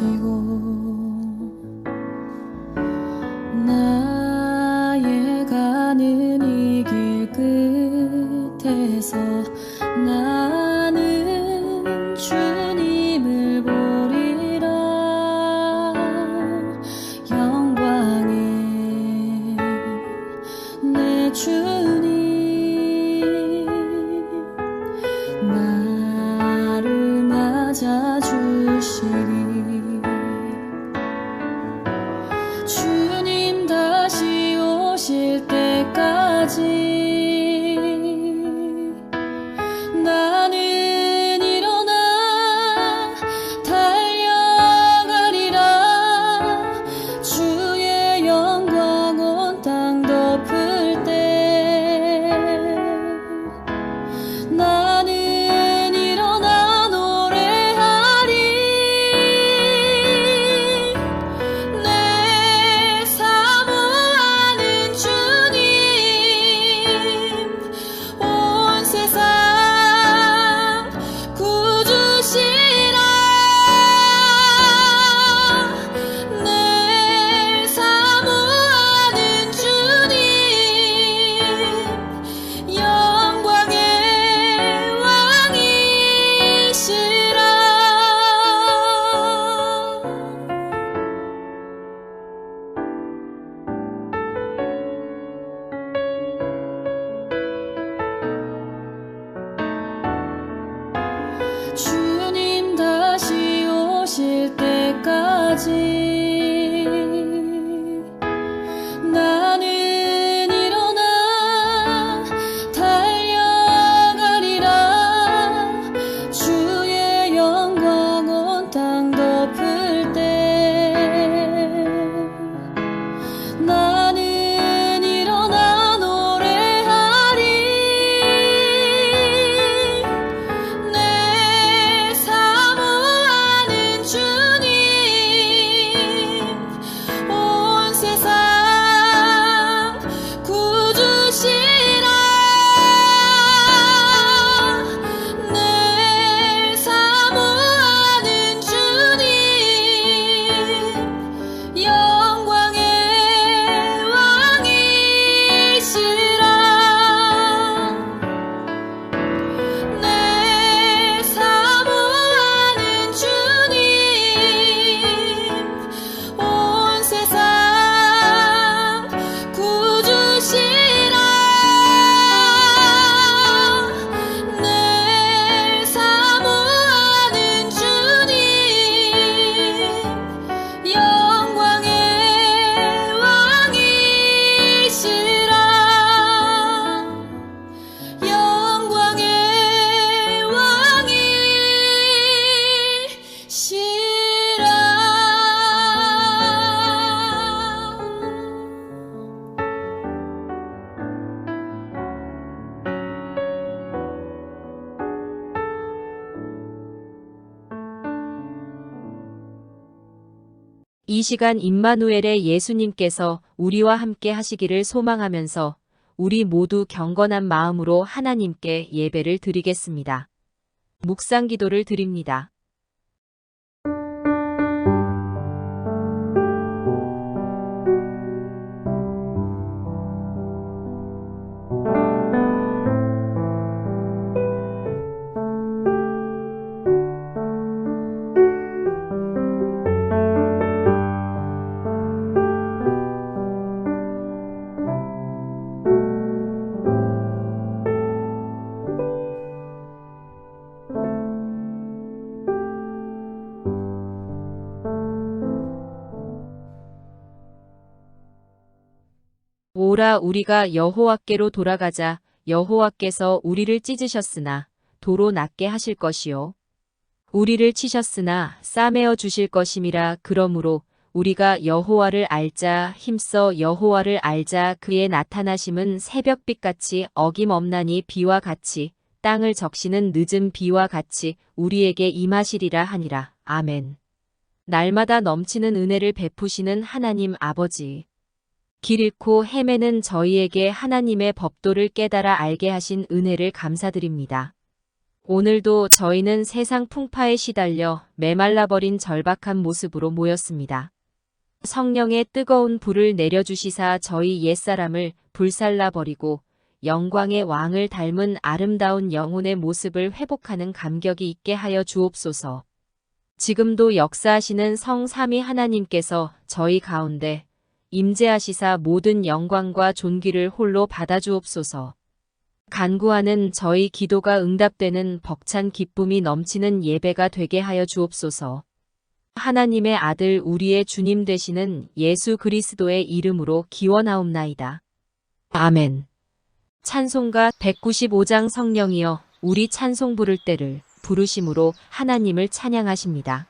십 이 시간 임마누엘의 예수님께서 우리와 함께 하시기를 소망하면서 우리 모두 경건한 마음으로 하나님께 예배를 드리겠습니다. 묵상 기도를 드립니다. 오라 우리가 여호와께로 돌아가자. 여호와께서 우리를 찢으셨으나 도로 낫게 하실 것이요. 우리를 치셨으나 싸매어 주실 것임이라 그러므로 우리가 여호와를 알자 힘써 여호와를 알자. 그의 나타나심은 새벽빛같이 어김없나니 비와 같이 땅을 적시는 늦은 비와 같이 우리에게 임하시리라 하니라. 아멘. 날마다 넘치는 은혜를 베푸시는 하나님 아버지 길 잃고 헤매는 저희에게 하나님의 법도를 깨달아 알게 하신 은혜를 감사드립니다. 오늘도 저희는 세상 풍파에 시달려 메말라버린 절박한 모습으로 모였습니다. 성령의 뜨거운 불을 내려주시사 저희 옛사람을 불살라버리고 영광의 왕을 닮은 아름다운 영혼의 모습을 회복하는 감격이 있게 하여 주옵소서. 지금도 역사하시는 성 삼위 하나님께서 저희 가운데 임재하시사 모든 영광과 존귀를 홀로 받아주옵소서. 간구하는 저희 기도가 응답되는 벅찬 기쁨이 넘치는 예배가 되게 하여 주옵소서. 하나님의 아들 우리의 주님 되시는 예수 그리스도의 이름으로 기원하옵나이다. 아멘. 찬송가 195장 성령이여 우리 찬송 부를 때를 부르심으로 하나님을 찬양하십니다.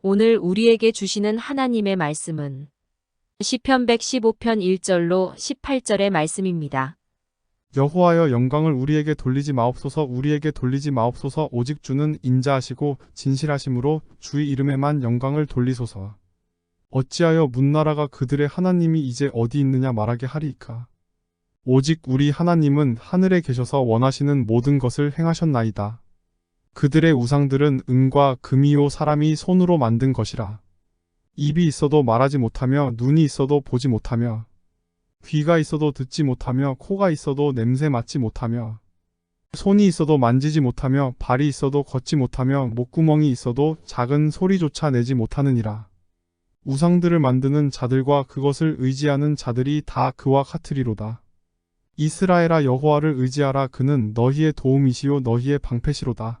오늘 우리에게 주시는 하나님의 말씀은 시편 115편 1절로 18절의 말씀입니다. 여호와여 영광을 우리에게 돌리지 마옵소서 우리에게 돌리지 마옵소서 오직 주는 인자하시고 진실하심으로 주의 이름에만 영광을 돌리소서. 어찌하여 문나라가 그들의 하나님이 이제 어디 있느냐 말하게 하리이까. 오직 우리 하나님은 하늘에 계셔서 원하시는 모든 것을 행하셨나이다. 그들의 우상들은 은과 금이요 사람이 손으로 만든 것이라. 입이 있어도 말하지 못하며 눈이 있어도 보지 못하며 귀가 있어도 듣지 못하며 코가 있어도 냄새 맡지 못하며 손이 있어도 만지지 못하며 발이 있어도 걷지 못하며 목구멍이 있어도 작은 소리조차 내지 못하느니라. 우상들을 만드는 자들과 그것을 의지하는 자들이 다 그와 같으리로다. 이스라엘아 여호와를 의지하라 그는 너희의 도움이시요 너희의 방패시로다.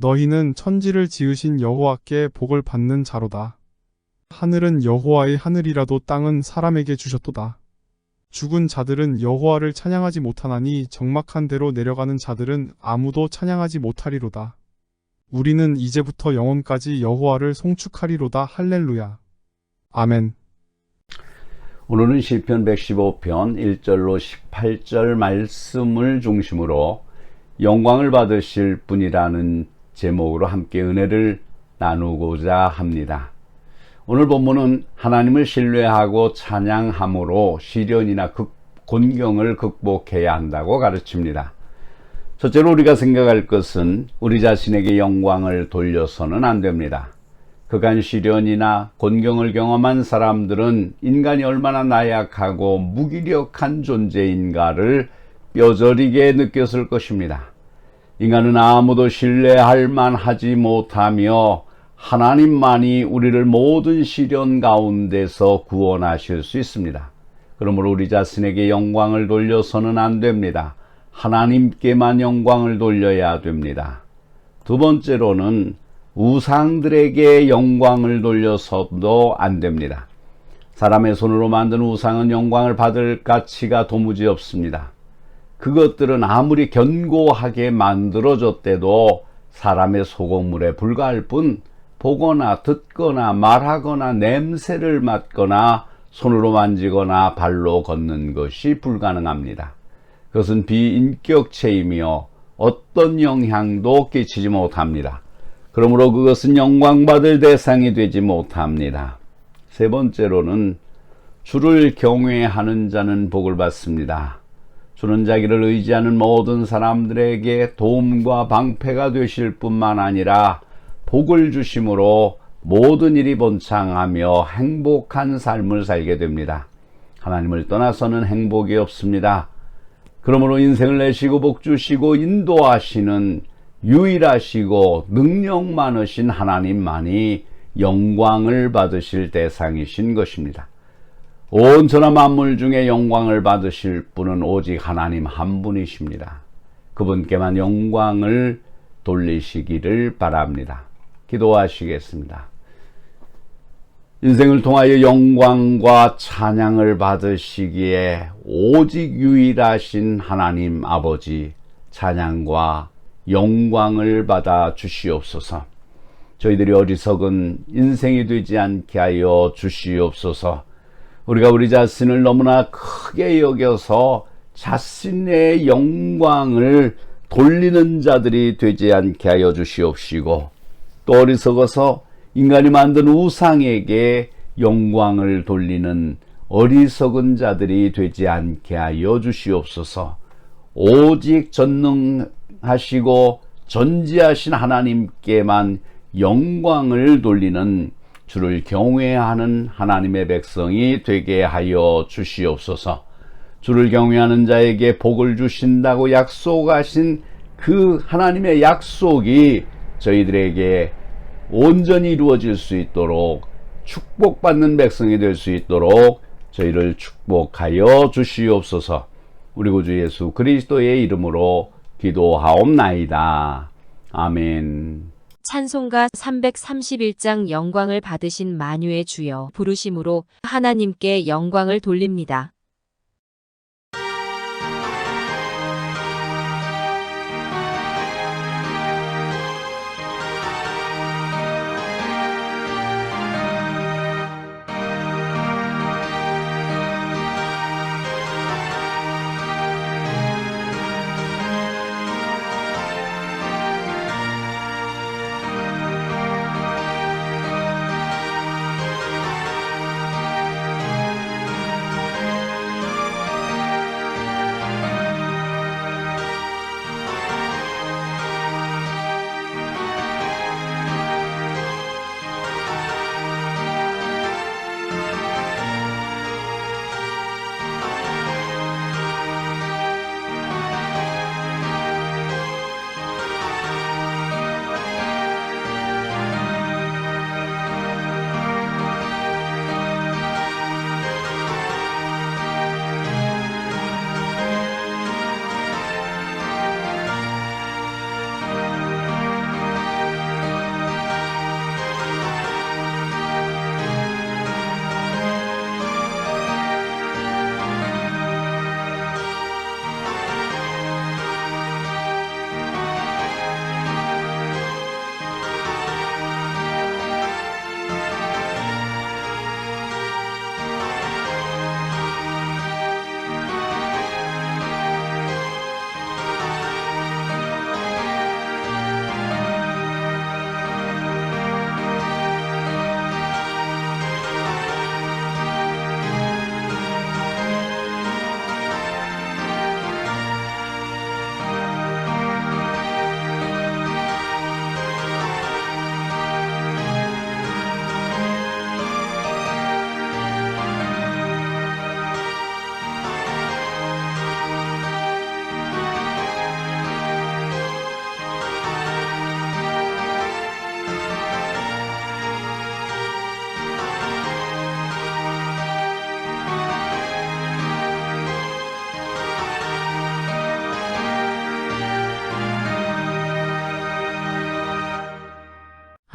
너희는 천지를 지으신 여호와께 복을 받는 자로다. 하늘은 여호와의 하늘이라도 땅은 사람에게 주셨도다. 죽은 자들은 여호와를 찬양하지 못하나니 적막한 대로 내려가는 자들은 아무도 찬양하지 못하리로다. 우리는 이제부터 영원까지 여호와를 송축하리로다. 할렐루야. 아멘. 오늘은 시편 115편 1절로 18절 말씀을 중심으로 영광을 받으실 분이라는 제목으로 함께 은혜를 나누고자 합니다. 오늘 본문은 하나님을 신뢰하고 찬양함으로 시련이나 극, 곤경을 극복해야 한다고 가르칩니다. 첫째로 우리가 생각할 것은 우리 자신에게 영광을 돌려서는 안 됩니다. 그간 시련이나 곤경을 경험한 사람들은 인간이 얼마나 나약하고 무기력한 존재인가를 뼈저리게 느꼈을 것입니다. 인간은 아무도 신뢰할 만하지 못하며 하나님만이 우리를 모든 시련 가운데서 구원하실 수 있습니다. 그러므로 우리 자신에게 영광을 돌려서는 안 됩니다. 하나님께만 영광을 돌려야 됩니다. 두 번째로는 우상들에게 영광을 돌려서도 안 됩니다. 사람의 손으로 만든 우상은 영광을 받을 가치가 도무지 없습니다. 그것들은 아무리 견고하게 만들어졌대도 사람의 소공물에 불과할 뿐 보거나 듣거나 말하거나 냄새를 맡거나 손으로 만지거나 발로 걷는 것이 불가능합니다. 그것은 비인격체이며 어떤 영향도 끼치지 못합니다. 그러므로 그것은 영광받을 대상이 되지 못합니다. 세 번째로는 주를 경외하는 자는 복을 받습니다. 주는 자기를 의지하는 모든 사람들에게 도움과 방패가 되실 뿐만 아니라 복을 주심으로 모든 일이 번창하며 행복한 삶을 살게 됩니다. 하나님을 떠나서는 행복이 없습니다. 그러므로 인생을 내시고 복 주시고 인도하시는 유일하시고 능력 많으신 하나님만이 영광을 받으실 대상이신 것입니다. 온 천하 만물 중에 영광을 받으실 분은 오직 하나님 한 분이십니다. 그분께만 영광을 돌리시기를 바랍니다. 기도하시겠습니다. 인생을 통하여 영광과 찬양을 받으시기에 오직 유일하신 하나님 아버지 찬양과 영광을 받아 주시옵소서. 저희들이 어리석은 인생이 되지 않게 하여 주시옵소서. 우리가 우리 자신을 너무나 크게 여겨서 자신의 영광을 돌리는 자들이 되지 않게 하여 주시옵시고 또 어리석어서 인간이 만든 우상에게 영광을 돌리는 어리석은 자들이 되지 않게 하여 주시옵소서. 오직 전능하시고 전지하신 하나님께만 영광을 돌리는 주를 경외하는 하나님의 백성이 되게 하여 주시옵소서. 주를 경외하는 자에게 복을 주신다고 약속하신 그 하나님의 약속이 저희들에게 온전히 이루어질 수 있도록 축복받는 백성이 될 수 있도록 저희를 축복하여 주시옵소서. 우리 구주 예수 그리스도의 이름으로 기도하옵나이다. 아멘. 찬송가 331장 영광을 받으신 만유의 주여 부르심으로 하나님께 영광을 돌립니다.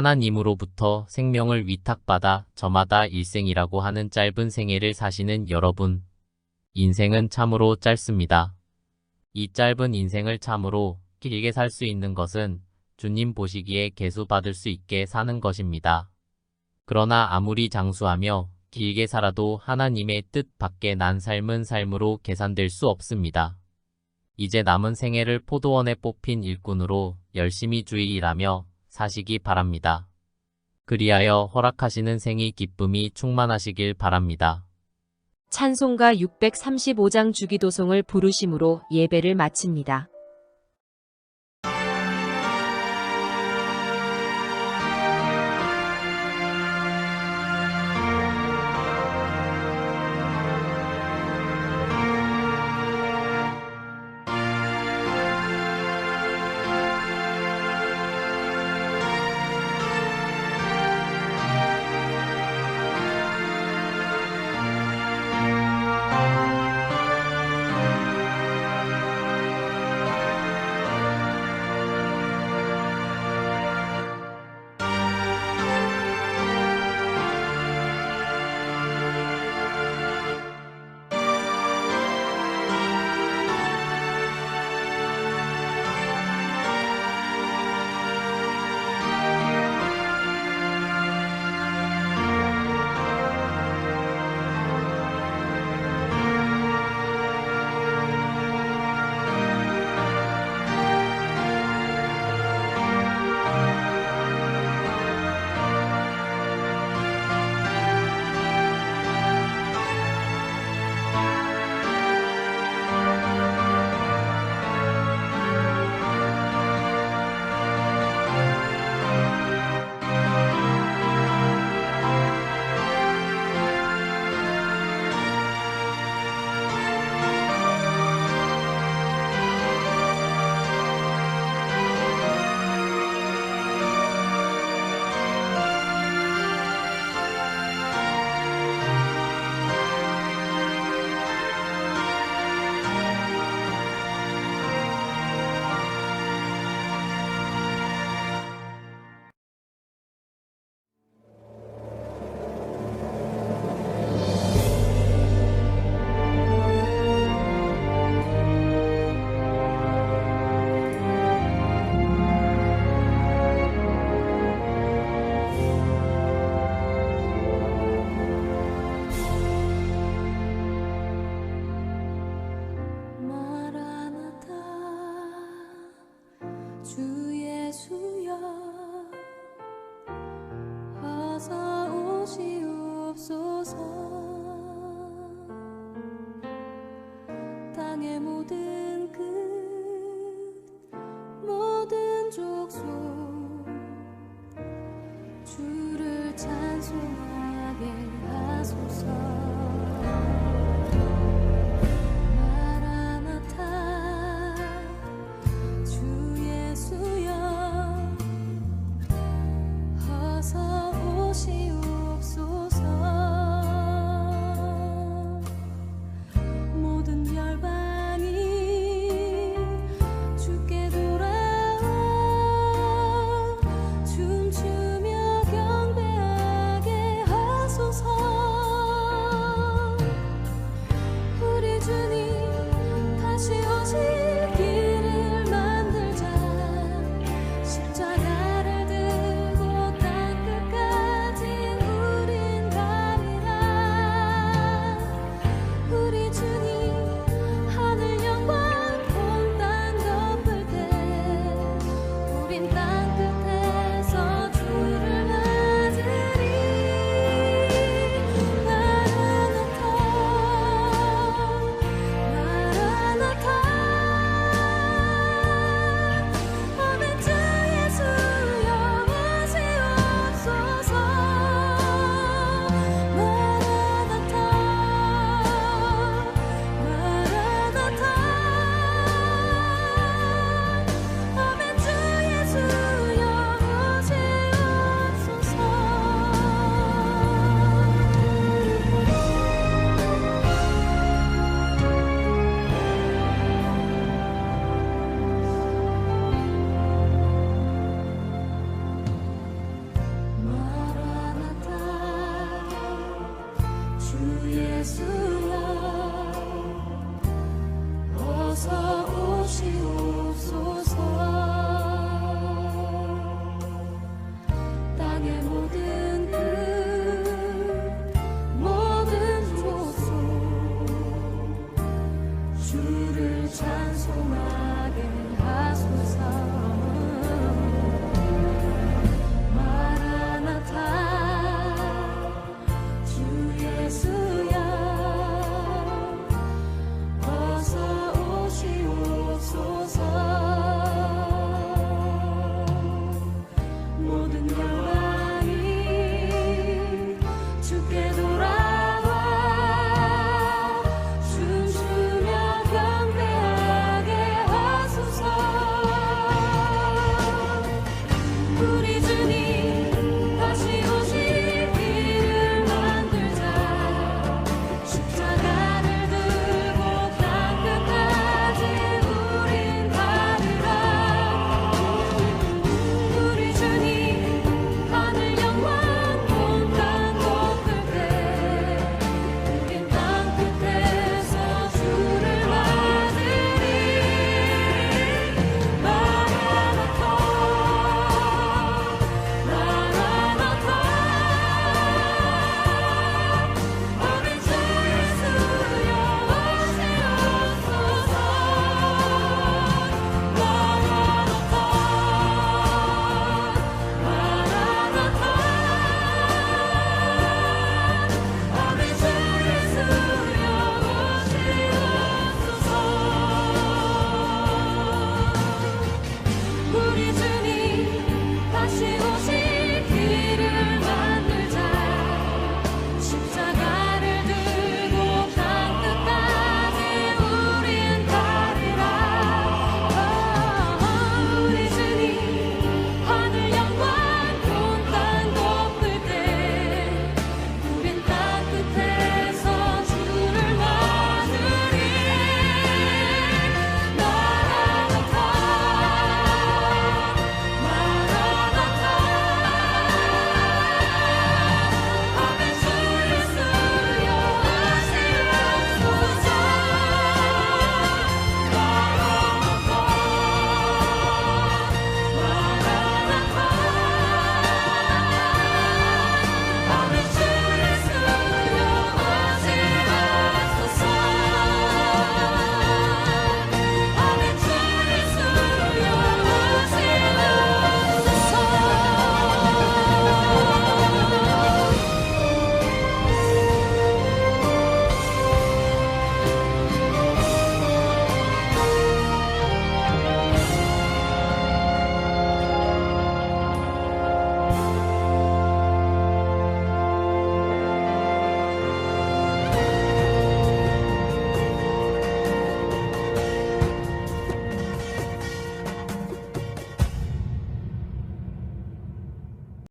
하나님으로부터 생명을 위탁받아 저마다 일생이라고 하는 짧은 생애를 사시는 여러분. 인생은 참으로 짧습니다. 이 짧은 인생을 참으로 길게 살 수 있는 것은 주님 보시기에 개수받을 수 있게 사는 것입니다. 그러나 아무리 장수하며 길게 살아도 하나님의 뜻 밖에 난 삶은 삶으로 계산될 수 없습니다. 이제 남은 생애를 포도원에 뽑힌 일꾼으로 열심히 주의 일하며 사시기 바랍니다. 그리하여 허락하시는 생이 기쁨이 충만하시길 바랍니다. 찬송가 635장 주기도송을 부르심으로 예배를 마칩니다.